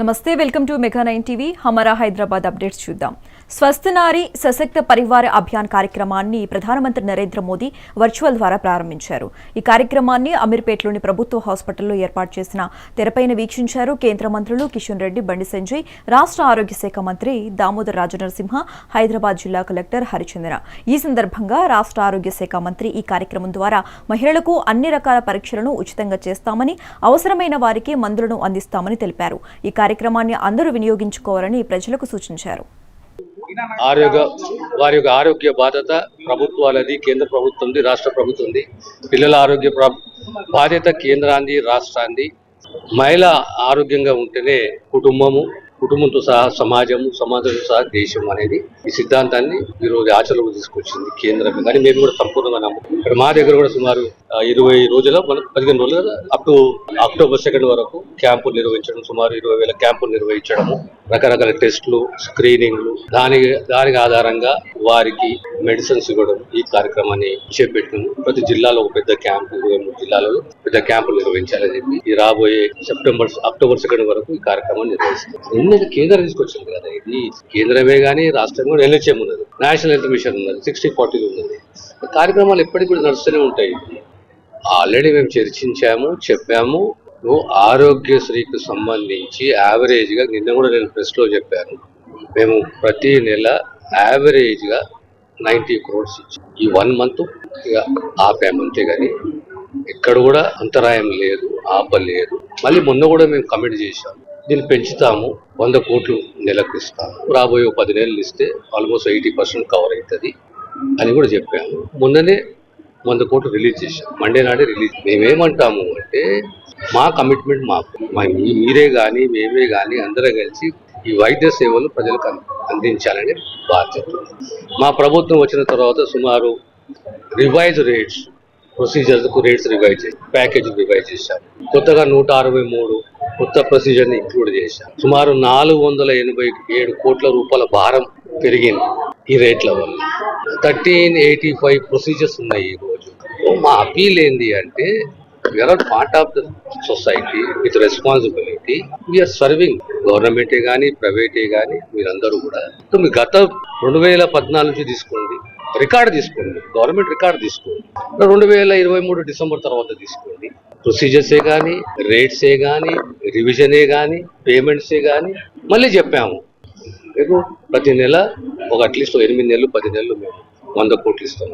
నమస్తే welcome to mega nine TV హమరా Hyderabad updates చూద్దాం స్వస్థనారి సశక్త పరివార అభియాన్ కార్యక్రమాన్ని ప్రధానమంత్రి నరేంద్ర మోదీ వర్చువల్ ద్వారా ప్రారంభించారు. ఈ కార్యక్రమాన్ని అమీర్పేటలోని ప్రభుత్వ హాస్పిటల్లో ఏర్పాటు చేసిన తెరపైన వీక్షించారు కేంద్ర మంత్రులు కిషన్ రెడ్డి బండి సంజయ్ రాష్ట్ర ఆరోగ్య శాఖ మంత్రి దామోదర్ రాజనరసింహ హైదరాబాద్ జిల్లా కలెక్టర్ హరిచంద్ర ఈ సందర్భంగా రాష్ట్ర ఆరోగ్య శాఖ మంత్రి ఈ కార్యక్రమం ద్వారా మహిళలకు అన్ని రకాల పరీక్షలను ఉచితంగా చేస్తామని అవసరమైన వారికి మందులను అందిస్తామని తెలిపారు. ఈ కార్యక్రమాన్ని అందరూ వినియోగించుకోవాలని ప్రజలకు సూచించారు. ఆరోగ్య వారి యొక్క ఆరోగ్య బాధ్యత ప్రభుత్వాలది కేంద్ర ప్రభుత్వంది రాష్ట్ర ప్రభుత్వంది. పిల్లల ఆరోగ్య బాధ్యత కేంద్రాంది రాష్ట్రాంది మహిళ ఆరోగ్యంగా ఉంటేనే కుటుంబము కుటుంబంతో సహా సమాజము సమాజంతో సహా దేశం అనేది ఈ సిద్ధాంతాన్ని ఈరోజు ఆచరణకు తీసుకొచ్చింది కేంద్రం కానీ మేము కూడా సంపూర్ణంగా నమ్ముతాం ఇక్కడ మా దగ్గర కూడా సుమారు ఇరవై రోజుల మనకు పదిహేను రోజులు అప్ టు అక్టోబర్ సెకండ్ వరకు క్యాంపులు నిర్వహించడం సుమారు ఇరవై వేల క్యాంపులు నిర్వహించడము రకరకాల టెస్టులు స్క్రీనింగ్లు దాని దానికి ఆధారంగా వారికి మెడిసిన్స్ ఇవ్వడం ఈ కార్యక్రమాన్ని చేపట్టినాము ప్రతి జిల్లాలో ఒక పెద్ద క్యాంపు ఇరవై మూడు జిల్లాలలో పెద్ద క్యాంపులు నిర్వహించాలని చెప్పి ఈ రాబోయే సెప్టెంబర్ అక్టోబర్ సెకండ్ వరకు ఈ కార్యక్రమాన్ని నిర్వహిస్తాం ఎన్ని కేంద్రం తీసుకొచ్చింది కదా ఇది కేంద్రమే కానీ రాష్ట్రం కూడా ఎన్హెచ్ఎం ఉన్నది. నేషనల్ హెల్త్ మిషన్ ఉన్నది సిక్స్టీ ఫార్టీ ఉన్నది. కార్యక్రమాలు ఎప్పటికీ కూడా నడుస్తూనే ఉంటాయి. ఆల్రెడీ మేము చర్చించాము చెప్పాము. నువ్వు ఆరోగ్యశ్రీకి సంబంధించి యావరేజ్గా నిన్న కూడా నేను ప్రెస్లో చెప్పాను. మేము ప్రతి నెల యావరేజ్గా నైంటీ క్రోర్స్ క్రోడ్స్ ఈ వన్ మంత్ ఇక ఆపాము అంతే కానీ ఎక్కడ కూడా అంతరాయం లేదు ఆపలేదు. మళ్ళీ మొన్న కూడా మేము కమిట్ చేశాము దీన్ని పెంచుతాము వంద కోట్లు నెలకు ఇస్తాము. రాబోయే పది నెలలు ఇస్తే ఆల్మోస్ట్ ఎయిటీ పర్సెంట్ కవర్ అవుతుంది అని కూడా చెప్పాము మొన్ననే వంద కోట్లు రిలీజ్ చేశాం. మండే నాడే రిలీజ్. మేమేమంటాము అంటే మా కమిట్మెంట్ మాకు. మీరే కానీ మేమే కానీ అందరం కలిసి ఈ వైద్య సేవలు ప్రజలకు అందించాలని బాధ్యత. మా ప్రభుత్వం వచ్చిన తర్వాత సుమారు రివైజ్ రేట్స్ ప్రొసీజర్స్కు రేట్స్ రివైజ్ చేసి ప్యాకేజ్ రివైజ్ చేశాం. కొత్తగా నూట అరవై మూడు కొత్త ప్రొసీజర్ని ఇంక్లూడ్ చేశాం. సుమారు నాలుగు వందల ఎనభై ఏడు కోట్ల రూపాయల భారం పెరిగింది ఈ రేట్ల వల్ల. థర్టీన్ ఎయిటీ ఫైవ్ ప్రొసీజర్స్ ఉన్నాయి ఈ రోజు మా అపీల్ ఏంటి అంటే we're part of the society with responsibility we're serving గవర్నమెంటే కానీ ప్రైవేటే కానీ మీరందరూ కూడా. మీ గత రెండు వేల పద్నాలుగు నుంచి తీసుకోండి రికార్డు తీసుకోండి గవర్నమెంట్ రికార్డు తీసుకోండి. రెండు వేల ఇరవై మూడు డిసెంబర్ తర్వాత తీసుకోండి. ప్రొసీజర్సే కానీ రేట్సే కానీ రివిజనే కానీ పేమెంట్సే కానీ మళ్ళీ చెప్పాము. మీకు ప్రతి నెల ఒక అట్లీస్ట్ ఎనిమిది నెలలు పది నెలలు మేము వంద కోట్లు ఇస్తాం.